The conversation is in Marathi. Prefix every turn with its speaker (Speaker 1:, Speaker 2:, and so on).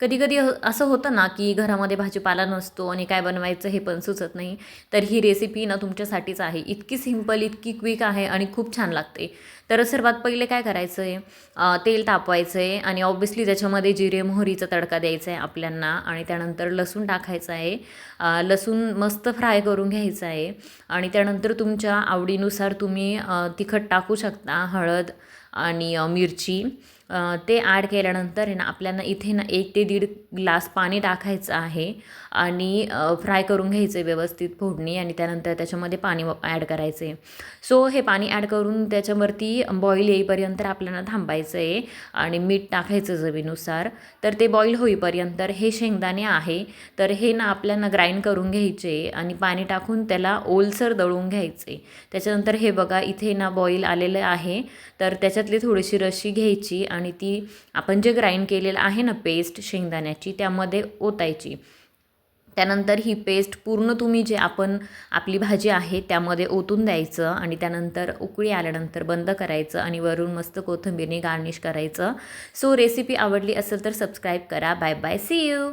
Speaker 1: कधी कधी असं होतं ना की घरामध्ये भाजीपाला नसतो आणि काय बनवायचं हे पण सुचत नाही. तर ही रेसिपी ना तुमच्यासाठीच आहे. इतकी सिंपल इतकी क्विक आहे आणि खूप छान लागते. तर सर्वात पहिले काय करायचं आहे तेल तापवायचं आहे आणि ऑब्व्हियसली त्याच्यामध्ये जिरे मोहरीचा तडका द्यायचा आहे आपल्यांना आणि त्यानंतर लसूण टाकायचं आहे लसूण मस्त फ्राय करून घ्यायचं आहे आणि त्यानंतर तुमच्या आवडीनुसार तुम्ही तिखट टाकू शकता हळद आणि मिरची. ते ॲड केल्यानंतर आहे ना आपल्याला इथे ना एक ते दीड ग्लास पाणी टाकायचं आहे आणि फ्राय करून घ्यायचं व्यवस्थित फोडणी आणि त्यानंतर त्याच्यामध्ये पाणी ॲड करायचं आहे. सो हे पाणी ॲड करून त्याच्यावरती बॉईल येईपर्यंत आपल्याला थांबायचं आहे आणि मीठ टाकायचं जवीनुसार तर ते बॉईल होईपर्यंत हे शेंगदाणे आहे. तर हे ना आपल्याला ग्राइंड करून घ्यायचे आणि पाणी टाकून त्याला ओलसर दळून घ्यायचे. त्याच्यानंतर हे बघा इथे ना बॉईल आलेलं आहे. तर त्याच्यातली थोडीशी रशी घ्यायची आणि ती आपण जे ग्राइंड केलेलं आहे ना पेस्ट शेंगदाण्याची त्यामध्ये ओतायची. त्यानंतर ही पेस्ट पूर्ण तुम्ही जे आपण आपली भाजी आहे त्यामध्ये ओतून द्यायचं आणि त्यानंतर उकळी आल्यानंतर बंद करायचं आणि वरून मस्त कोथिंबीरने गार्निश करायचं. सो रेसिपी आवडली असेल तर सबस्क्राईब करा. Bye bye C you